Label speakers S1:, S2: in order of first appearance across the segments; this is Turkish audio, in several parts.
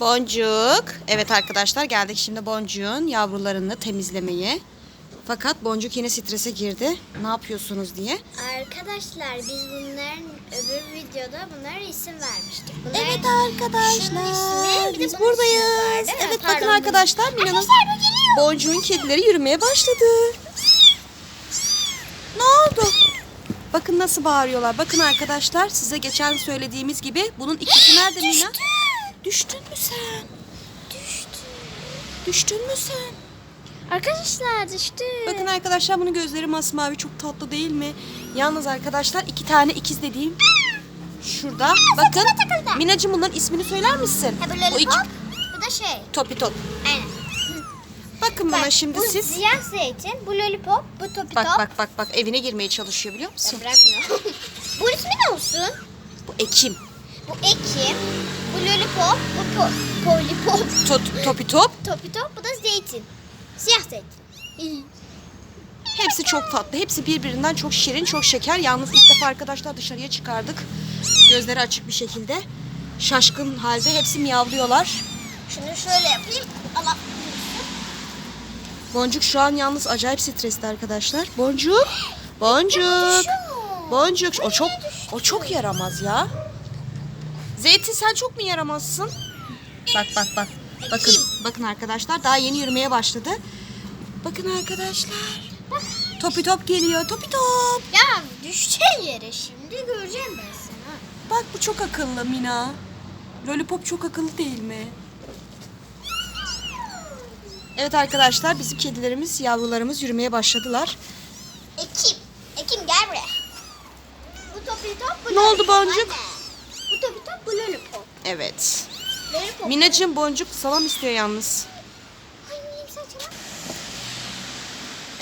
S1: Boncuk. Evet arkadaşlar geldik şimdi Boncuk'un yavrularını temizlemeye. Fakat Boncuk yine strese girdi. Ne yapıyorsunuz diye.
S2: Arkadaşlar biz bunların öbür videoda bunlara isim vermiştik. Bunların
S1: Evet
S2: ismi,
S1: arkadaşlar.
S2: bir
S1: Biz
S2: var,
S1: buradayız.
S2: mi?
S1: Evet
S2: Pardon,
S1: bakın arkadaşlar Mina'nın. Boncuk'un kedileri yürümeye başladı. Ne oldu? Bakın nasıl bağırıyorlar. Bakın arkadaşlar size geçen söylediğimiz gibi bunun ikisi nerede Mina? Düştün mü sen?
S2: Düştü.
S1: Düştün mü sen?
S2: Arkadaşlar düştü.
S1: Bakın arkadaşlar bunun gözleri masmavi çok tatlı değil mi? Yalnız arkadaşlar iki tane ikiz dediğim şurada. Bakın
S2: takıldı.
S1: Minacığım bunların ismini söyler misin?
S2: Ha bu
S1: O iki
S2: lollipop. Bu da şey.
S1: topi top.
S2: Aynen.
S1: Bakın bana
S2: Bak,
S1: şimdi
S2: bu
S1: siz.
S2: siyah zeytin, bu lollipop, bu topi
S1: Bak
S2: top.
S1: bak bak bak evine girmeye çalışıyor biliyor musun?
S2: Ya bırakmıyor. bu ismi ne olsun?
S1: Bu Ekim.
S2: Bu Ekim, bu lollipop, bu po polipop,
S1: To- topi top.
S2: topi top, bu da zeytin. Siyah zeytin.
S1: Hepsi çok tatlı. Hepsi birbirinden çok şirin, çok şeker. Yalnız ilk defa arkadaşlar dışarıya çıkardık. Gözleri açık bir şekilde. Şaşkın halde hepsi miyavlıyorlar.
S2: Şunu şöyle yapayım. Allah.
S1: Boncuk şu an yalnız acayip stresli arkadaşlar. Boncuk. Boncuk. Boncuk. O çok o çok yaramaz ya. Zeytin sen çok mu yaramazsın? Bak bak bak. Bakın bakın arkadaşlar daha yeni yürümeye başladı. Bakın arkadaşlar. Topi top geliyor. Topi top.
S2: Ya düşeceğin yere şimdi göreceğim ben seni.
S1: Bak bu çok akıllı Mina. Lollipop çok akıllı değil mi? Evet arkadaşlar bizim kedilerimiz, yavrularımız yürümeye başladılar.
S2: Ekim. Ekim gel buraya. Bu topi top, bu
S1: Ne oldu
S2: lollipop,
S1: Boncuk?
S2: anne. Bu top, bu lollipop.
S1: Evet.
S2: Lollipop.
S1: Minacığım boncuk salam istiyor yalnız.
S2: Ay.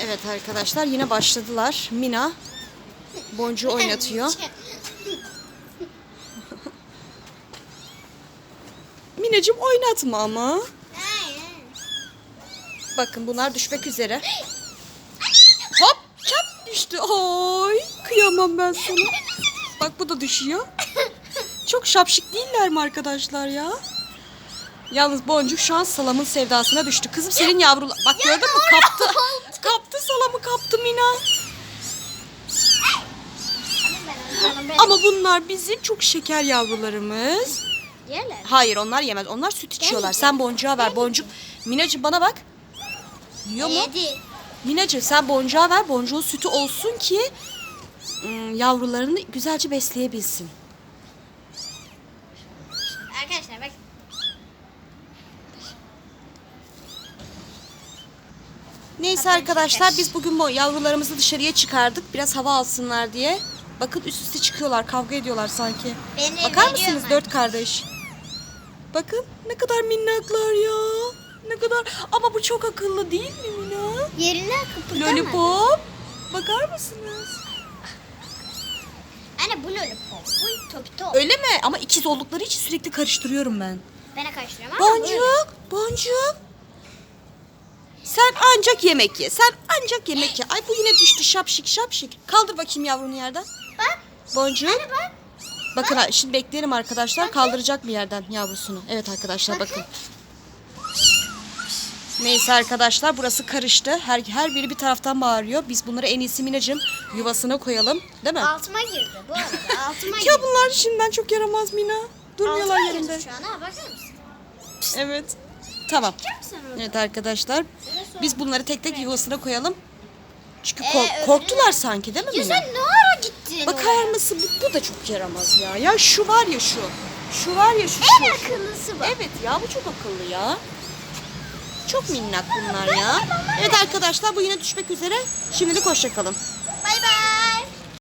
S1: Evet arkadaşlar yine başladılar. Mina boncuğu oynatıyor. Minacığım oynatma ama. Bakın bunlar düşmek üzere. Hop çap düştü. Ay kıyamam ben sana. Bak bu da düşüyor. Çok şapşik değiller mi arkadaşlar ya? Yalnız boncuk şu an salamın sevdasına düştü. Kızım senin yavrula... Bak gördün mü kaptı. Kaptı salamı kaptı Mina. Ama bunlar bizim çok şeker yavrularımız.
S2: Yerler.
S1: Hayır onlar yemez. Onlar süt içiyorlar. Sen boncuğa ver. Boncuk. Minacığım bana bak. Yiyor mu?
S2: Yedi.
S1: Minacığım sen boncuğa ver. Boncuğun sütü olsun ki ım, yavrularını güzelce besleyebilsin.
S2: Arkadaşlar bak.
S1: Neyse arkadaşlar biz bugün bu yavrularımızı dışarıya çıkardık. Biraz hava alsınlar diye. Bakın üst üste çıkıyorlar. Kavga ediyorlar sanki.
S2: Beni
S1: Bakar
S2: veriyor
S1: mısınız dört kardeş? Bakın ne kadar minnaklar ya. Ne kadar ama bu çok akıllı değil mi Mina?
S2: Yerinden kıpırdamadı.
S1: Lollipop. Bakar mısınız?
S2: Anne bu lollipop. Bu topi top.
S1: Öyle mi? Ama ikiz oldukları için sürekli karıştırıyorum ben.
S2: Ben de karıştırıyorum ama bu.
S1: Boncuk, boncuk. Sen ancak yemek ye. Sen ancak yemek ye. Ay bu yine düştü şapşik şapşik. Kaldır bakayım yavrunu yerden.
S2: Bak.
S1: Boncuk.
S2: Anne bak.
S1: Bakın ha, şimdi bekleyelim arkadaşlar. Kaldıracak mı yerden yavrusunu? Evet arkadaşlar bakın. Neyse arkadaşlar burası karıştı. Her, her biri bir taraftan bağırıyor. Biz bunları en iyisi Minacığım yuvasına koyalım. Değil mi?
S2: Altıma girdi bu arada. Altıma girdi.
S1: Ya bunlar şimdiden çok yaramaz Mina. Durmuyorlar
S2: Altıma
S1: yerinde.
S2: girdi şu an ha bakar mısın?
S1: Evet. Tamam. Evet arkadaşlar. Biz bunları tek tek yuvasına koyalım. Çünkü
S2: Ee, öbürü-
S1: korktular sanki değil mi
S2: Ya
S1: Mina?
S2: sen ne ara gittin
S1: Bakar mısın? Bu, bu da çok yaramaz ya. Ya şu var ya şu. Şu var ya şu.
S2: En
S1: şu.
S2: akıllısı bu.
S1: Evet ya bu çok akıllı ya. Çok minnak bunlar ya. Evet arkadaşlar bu yine düşmek üzere. Şimdilik hoşçakalın.